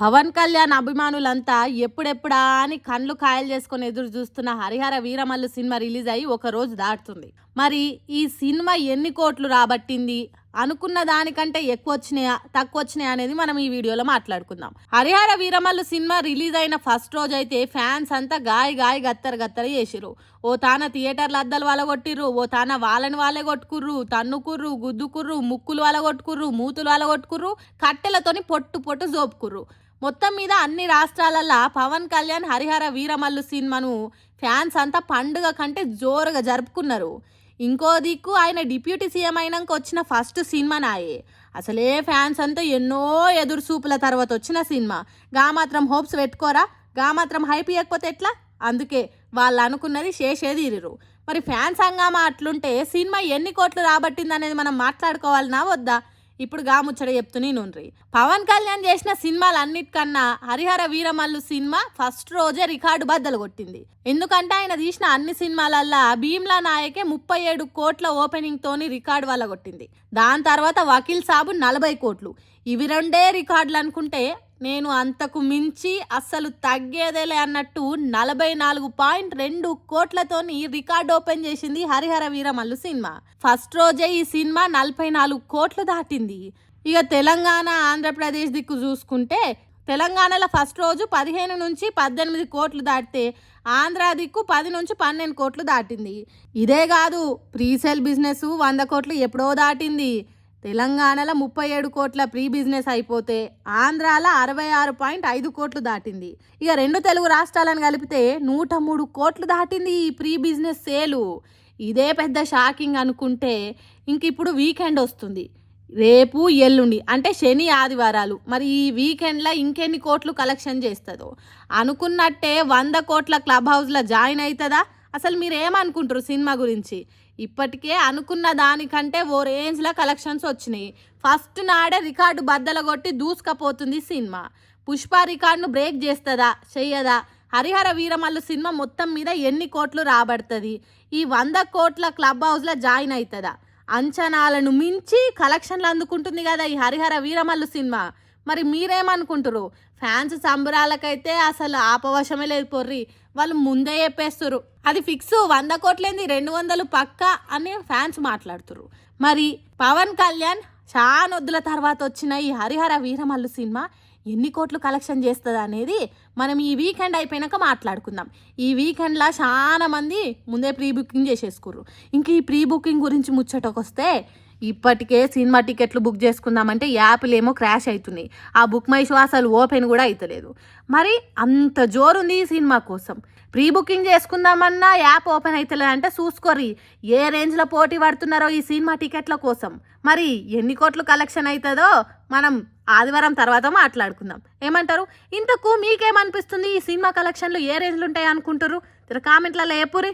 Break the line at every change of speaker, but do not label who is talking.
పవన్ కళ్యాణ్ అభిమానులంతా ఎప్పుడెప్పుడా అని కండ్లు ఖాయలు చేసుకొని ఎదురు చూస్తున్న హరిహర వీరమల్లు సినిమా రిలీజ్ అయ్యి ఒక రోజు దాటుతుంది. మరి ఈ సినిమా ఎన్ని కోట్లు రాబట్టింది? అనుకున్న దానికంటే ఎక్కువ వచ్చినాయా తక్కువ వచ్చినాయా అనేది మనం ఈ వీడియోలో మాట్లాడుకుందాం. హరిహర వీరమల్లు సినిమా రిలీజ్ అయిన ఫస్ట్ రోజు అయితే ఫ్యాన్స్ అంతా గాయ గాయ గత్తర గత్తర చేసిరు ఓ తాన థియేటర్లు అద్దలు వలగొట్టిర్రు కొట్టిర్రు ఓ తాన వాళ్ళని వాళ్ళే కొట్టుకుర్రు తన్నుకుర్రు గుద్దుకుర్రు ముక్కులు వలగొట్టుకుర్రు కొట్టుకుర్రు మూతులు వలగొట్టుకుర్రు కొట్టుకుర్రు కట్టెలతోని పొట్టు పొట్టు జోపుకుర్రు. మొత్తం మీద అన్ని రాష్ట్రాలల్లా పవన్ కళ్యాణ్ హరిహర వీరమల్లు సినిమాను ఫ్యాన్స్ అంతా పండుగ కంటే జోరుగా జరుపుకున్నారు. ఇంకో దిక్కు ఆయన డిప్యూటీ సీఎం అయినాక వచ్చిన ఫస్ట్ సినిమా నాయే. అసలే ఫ్యాన్స్ అంతా ఎన్నో ఎదురు చూపుల తర్వాత వచ్చిన సినిమా. గా మాత్రం హోప్స్ పెట్టుకోరా? గా మాత్రం హైప్ ఇవ్వకపోతే ఎట్లా? అందుకే వాళ్ళు అనుకున్నది చేసేది ఇరురు మరి ఫ్యాన్స్ హంగామా అట్లుంటే సినిమా ఎన్ని కోట్లు రాబట్టింది అనేది మనం మాట్లాడుకోవాలనా? వద్దా? ఇప్పుడు గా ముచ్చట చెప్తూనే నుండ్రి పవన్ కళ్యాణ్ చేసిన సినిమాలు అన్నిటికన్నా హరిహర వీరమల్లు సినిమా ఫస్ట్ రోజే రికార్డు బద్దలు కొట్టింది. ఎందుకంటే ఆయన తీసిన అన్ని సినిమాలల్లా భీమ్లా నాయకే ముప్పై ఏడు కోట్ల ఓపెనింగ్ తోని రికార్డు వల్ల కొట్టింది. దాని తర్వాత వకీల్ సాబు నలభై కోట్లు. ఇవి రెండే రికార్డులు అనుకుంటే నేను అంతకు మించి అస్సలు తగ్గేదేలే అన్నట్టు నలభై నాలుగు పాయింట్ రెండు కోట్లతోని రికార్డ్ ఓపెన్ చేసింది హరిహర వీరమల్లు సినిమా. ఫస్ట్ రోజే ఈ సినిమా నలభై నాలుగు కోట్లు దాటింది. ఇక తెలంగాణ ఆంధ్రప్రదేశ్ దిక్కు చూసుకుంటే తెలంగాణలో ఫస్ట్ రోజు పదిహేను నుంచి పద్దెనిమిది కోట్లు దాటితే ఆంధ్ర దిక్కు పది నుంచి పన్నెండు కోట్లు దాటింది. ఇదే కాదు ప్రీసేల్ బిజినెస్ వంద కోట్లు ఎప్పుడో దాటింది. తెలంగాణలో ముప్పై ఏడు కోట్ల ప్రీ బిజినెస్ అయిపోతే ఆంధ్రాలో అరవై ఆరు పాయింట్ ఐదు కోట్లు దాటింది. ఇక రెండు తెలుగు రాష్ట్రాలను కలిపితే నూట మూడు కోట్లు దాటింది ఈ ప్రీ బిజినెస్ సేలు. ఇదే పెద్ద షాకింగ్ అనుకుంటే ఇంక ఇప్పుడు వీకెండ్ వస్తుంది. రేపు ఎల్లుండి అంటే శని ఆదివారాలు. మరి ఈ వీకెండ్లో ఇంకెన్ని కోట్లు కలెక్షన్ చేస్తుందో? అనుకున్నట్టే వంద కోట్ల క్లబ్ హౌస్లో జాయిన్ అవుతుందా? అసలు మీరు ఏమనుకుంటారు సినిమా గురించి? ఇప్పటికే అనుకున్న దానికంటే ఓ రేంజ్లో కలెక్షన్స్ వచ్చినాయి. ఫస్ట్ నాడే రికార్డు బద్దలగొట్టి దూసుకపోతుంది సినిమా. పుష్ప రికార్డును బ్రేక్ చేస్తుందా? చెయ్యదా? హరిహర వీరమల్లు సినిమా మొత్తం మీద ఎన్ని కోట్లు రాబడుతుంది? ఈ వంద కోట్ల క్లబ్ హౌస్లో జాయిన్ అవుతుందా అంచనాలను మించి కలెక్షన్లు అందుకుంటుంది కదా ఈ హరిహర వీరమల్లు సినిమా. మరి మీరేమనుకుంటారు ఫ్యాన్స్ సంబరాలకైతే అసలు ఆపవశమే లేదు పొర్రి. వాళ్ళు ముందే చెప్పేస్తారు అది ఫిక్స్. వంద కోట్లేంది? రెండు వందలు పక్క అని ఫ్యాన్స్ మాట్లాడుతురు మరి పవన్ కళ్యాణ్ చానొద్దుల వద్దుల తర్వాత వచ్చిన ఈ హరిహర వీరమల్లు సినిమా ఎన్ని కోట్లు కలెక్షన్ చేస్తుంది అనేది మనం ఈ వీకెండ్ అయిపోయినాక మాట్లాడుకుందాం. ఈ వీకెండ్లో చాలా మంది ముందే ప్రీ బుకింగ్ చేసేసుకుర్రు. ఇంక ఈ ప్రీ బుకింగ్ గురించి ముచ్చటకొస్తే ఇప్పటికే సినిమా టికెట్లు బుక్ చేసుకుందామంటే యాప్లు ఏమో క్రాష్ అవుతున్నాయి. ఆ బుక్ మై షో అసలు ఓపెన్ కూడా అవుతలేదు మరి అంత జోరుంది ఈ సినిమా కోసం. ప్రీ బుకింగ్ చేసుకుందామన్నా యాప్ ఓపెన్ అవుతలేదంటే చూసుకోరి ఏ రేంజ్లో పోటీ పడుతున్నారో ఈ సినిమా టికెట్ల కోసం. మరి ఎన్ని కోట్లు కలెక్షన్ అవుతుందో మనం ఆదివారం తర్వాత మాట్లాడుకుందాం. ఏమంటారు? ఇంతకు మీకేమనిపిస్తుంది ఈ సినిమా కలెక్షన్లు ఏ రేంజ్లు ఉంటాయి అనుకుంటారు కామెంట్లలో ఏపురి